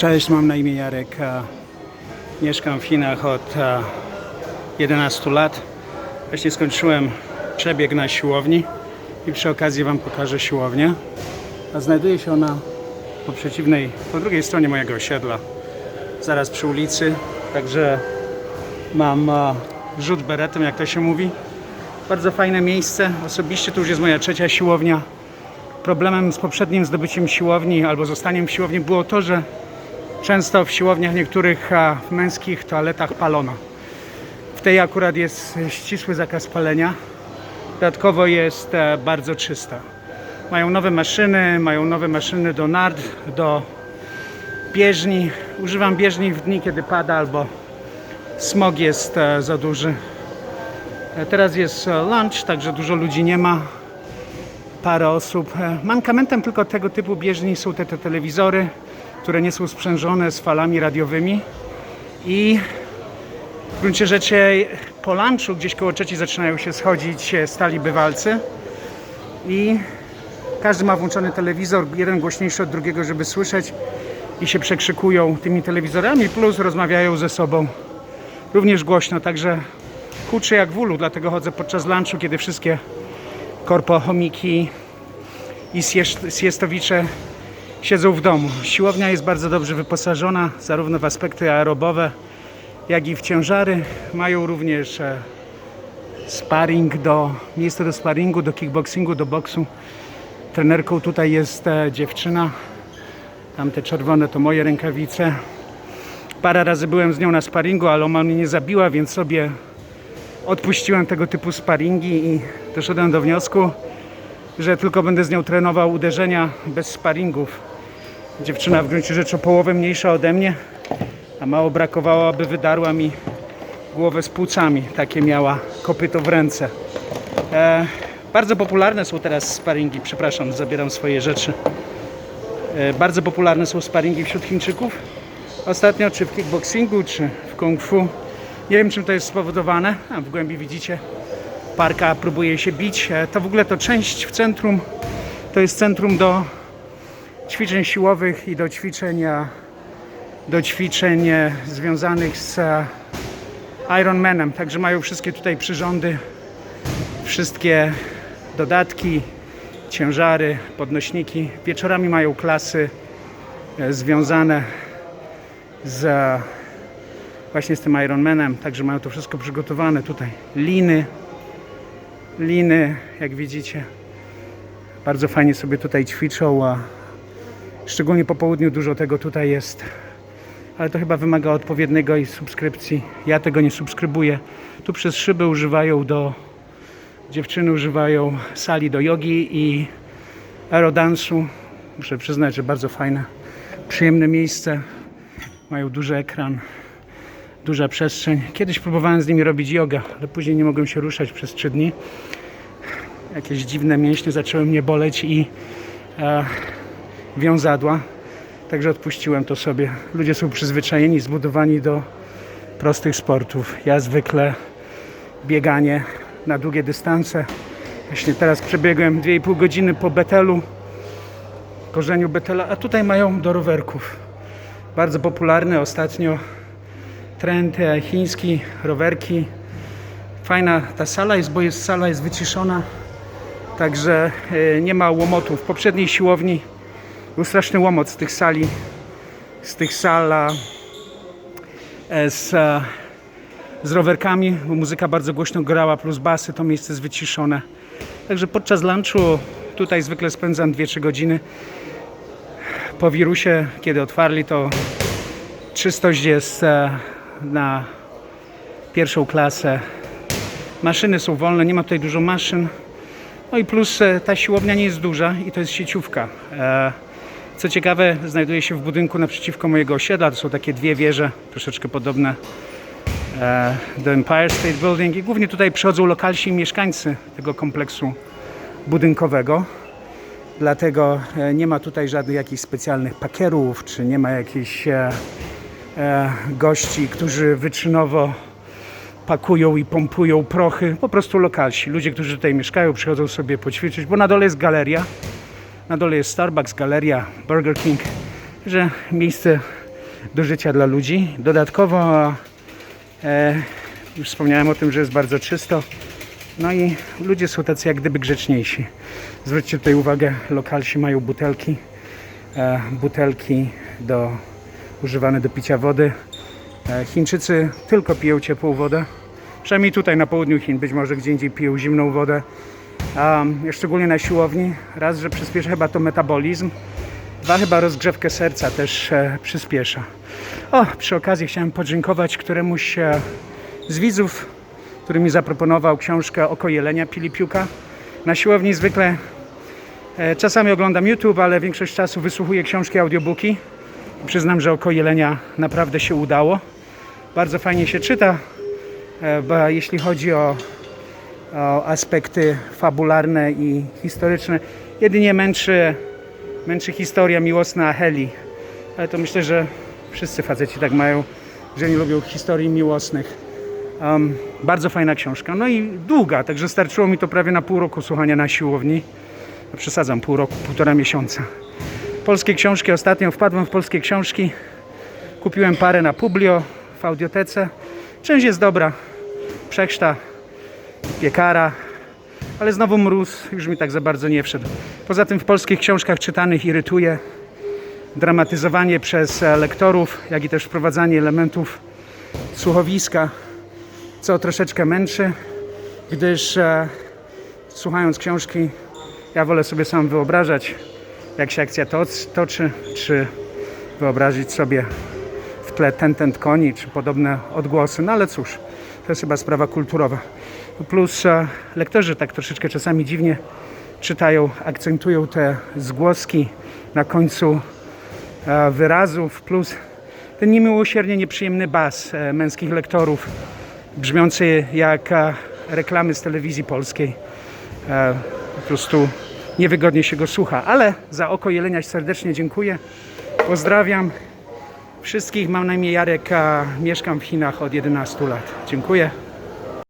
Cześć, mam na imię Jarek. Mieszkam w Chinach od e, 11 lat. Właśnie skończyłem przebieg na siłowni i przy okazji Wam pokażę siłownię. A znajduje się ona po przeciwnej, po drugiej stronie mojego osiedla, zaraz przy ulicy. Także mam rzut beretem, jak to się mówi. Bardzo fajne miejsce. Osobiście to już jest moja trzecia siłownia. Problemem z poprzednim zdobyciem siłowni albo zostaniem w siłowni było to, że często w siłowniach niektórych w męskich toaletach palono. W tej akurat jest ścisły zakaz palenia. Dodatkowo jest e, bardzo czysta. Mają nowe maszyny, mają nowe maszyny do nard, do bieżni. Używam bieżni w dni, kiedy pada albo smog jest e, za duży. E, Teraz jest lunch, także dużo ludzi nie ma parę osób. Mankamentem tylko tego typu bieżni są te, te telewizory, które nie są sprzężone z falami radiowymi. I w gruncie rzeczy po lunchu gdzieś koło trzeciej zaczynają się schodzić stali bywalcy. I każdy ma włączony telewizor, jeden głośniejszy od drugiego, żeby słyszeć. I się przekrzykują tymi telewizorami, plus rozmawiają ze sobą. Również głośno, także huczy jak w ulu, dlatego chodzę podczas lunchu, kiedy wszystkie korpochomiki i siesz- siestowicze siedzą w domu. Siłownia jest bardzo dobrze wyposażona, zarówno w aspekty aerobowe, jak i w ciężary. Mają również e, sparring do, miejsce do sparingu, do kickboxingu, do boksu. Trenerką tutaj jest e, dziewczyna. Tamte czerwone to moje rękawice. Parę razy byłem z nią na sparingu, ale ona mnie nie zabiła, więc sobie odpuściłem tego typu sparingi i doszedłem do wniosku, że tylko będę z nią trenował uderzenia bez sparingów. Dziewczyna w gruncie rzeczy o połowę mniejsza ode mnie, a mało brakowało, aby wydarła mi głowę z płucami. Takie miała kopyto w ręce. E, bardzo popularne są teraz sparingi, przepraszam, zabieram swoje rzeczy. E, bardzo popularne są sparingi wśród Chińczyków. Ostatnio czy w kickboxingu, czy w kung fu. Nie wiem czym to jest spowodowane. A w głębi widzicie, parka próbuje się bić. E, To w ogóle to część w centrum, to jest centrum do ćwiczeń siłowych i do ćwiczeń, e, do ćwiczeń e, związanych z e, Ironmanem. Także mają wszystkie tutaj przyrządy, wszystkie dodatki, ciężary, podnośniki. Wieczorami mają klasy e, związane z właśnie z tym Ironmanem, także mają to wszystko przygotowane tutaj. Liny, liny, jak widzicie. Bardzo fajnie sobie tutaj ćwiczą, szczególnie po południu dużo tego tutaj jest. Ale to chyba wymaga odpowiedniego i subskrypcji. Ja tego nie subskrybuję. Tu przez szyby używają do dziewczyny używają sali do jogi i aerodansu. Muszę przyznać, że bardzo fajne, przyjemne miejsce. Mają duży ekran, duża przestrzeń. Kiedyś próbowałem z nimi robić jogę, ale później nie mogłem się ruszać przez trzy dni. Jakieś dziwne mięśnie zaczęły mnie boleć i e, wiązadła. Także odpuściłem to sobie. Ludzie są przyzwyczajeni, zbudowani do prostych sportów. Ja zwykle bieganie na długie dystanse. Właśnie teraz przebiegłem 2,5 godziny po Betelu, korzeniu Betela, a tutaj mają do rowerków. Bardzo popularny ostatnio trend e, chiński, rowerki. Fajna ta sala jest, bo jest sala jest wyciszona, także e, nie ma łomotów. W poprzedniej siłowni był straszny łomot z tych sali, z tych sala, e, z, e, z rowerkami, bo muzyka bardzo głośno grała, plus basy, to miejsce jest wyciszone. Także podczas lunchu tutaj zwykle spędzam 2-3 godziny. Po wirusie, kiedy otwarli, to czystość jest e, na pierwszą klasę. Maszyny są wolne, nie ma tutaj dużo maszyn. No i plus ta siłownia nie jest duża i to jest sieciówka. Co ciekawe, znajduje się w budynku naprzeciwko mojego osiedla. To są takie dwie wieże, troszeczkę podobne e, do Empire State Building i głównie tutaj przychodzą lokalsi mieszkańcy tego kompleksu budynkowego. Dlatego e, nie ma tutaj żadnych jakichś specjalnych pakierów, czy nie ma jakichś e, gości, którzy wyczynowo pakują i pompują prochy. Po prostu lokalsi, ludzie, którzy tutaj mieszkają, przychodzą sobie poćwiczyć, bo na dole jest galeria. Na dole jest Starbucks, galeria, Burger King, że miejsce do życia dla ludzi. Dodatkowo e, już wspomniałem o tym, że jest bardzo czysto. No i ludzie są tacy jak gdyby grzeczniejsi. Zwróćcie tutaj uwagę, lokalsi mają butelki, e, butelki do, używane do picia wody. E, Chińczycy tylko piją ciepłą wodę. Przynajmniej tutaj na południu Chin, być może gdzie indziej piją zimną wodę. Um, szczególnie na siłowni. Raz, że przyspiesza chyba to metabolizm. Dwa, chyba rozgrzewkę serca też e, przyspiesza. O, przy okazji chciałem podziękować któremuś e, z widzów, który mi zaproponował książkę Oko Jelenia Pilipiuka. Na siłowni zwykle e, czasami oglądam YouTube, ale większość czasu wysłuchuję książki, audiobooki. Przyznam, że Oko Jelenia naprawdę się udało. Bardzo fajnie się czyta, e, bo jeśli chodzi o, o aspekty fabularne i historyczne, jedynie męczy, męczy historia miłosna Heli. Ale to myślę, że wszyscy faceci tak mają, że nie lubią historii miłosnych. Um, bardzo fajna książka. No i długa, także starczyło mi to prawie na pół roku słuchania na siłowni. No, przesadzam, pół roku, półtora miesiąca. Polskie książki, ostatnio wpadłem w polskie książki. Kupiłem parę na Publio w audiotece. Część jest dobra. Przechrzta, piekara, ale znowu mróz już mi tak za bardzo nie wszedł. Poza tym w polskich książkach czytanych irytuje dramatyzowanie przez lektorów, jak i też wprowadzanie elementów słuchowiska, co troszeczkę męczy, gdyż e, słuchając książki, ja wolę sobie sam wyobrażać, jak się akcja toc- toczy, czy wyobrazić sobie w tle ten, ten koni, czy podobne odgłosy. No ale cóż, to jest chyba sprawa kulturowa. Plus lektorzy tak troszeczkę czasami dziwnie czytają, akcentują te zgłoski na końcu e, wyrazów, plus ten niemiłosiernie nieprzyjemny bas e, męskich lektorów, brzmiący jak e, reklamy z telewizji polskiej. Po prostu niewygodnie się go słucha, ale za oko Jelenia serdecznie dziękuję. Pozdrawiam wszystkich. Mam na imię Jarek, mieszkam w Chinach od 11 lat. Dziękuję.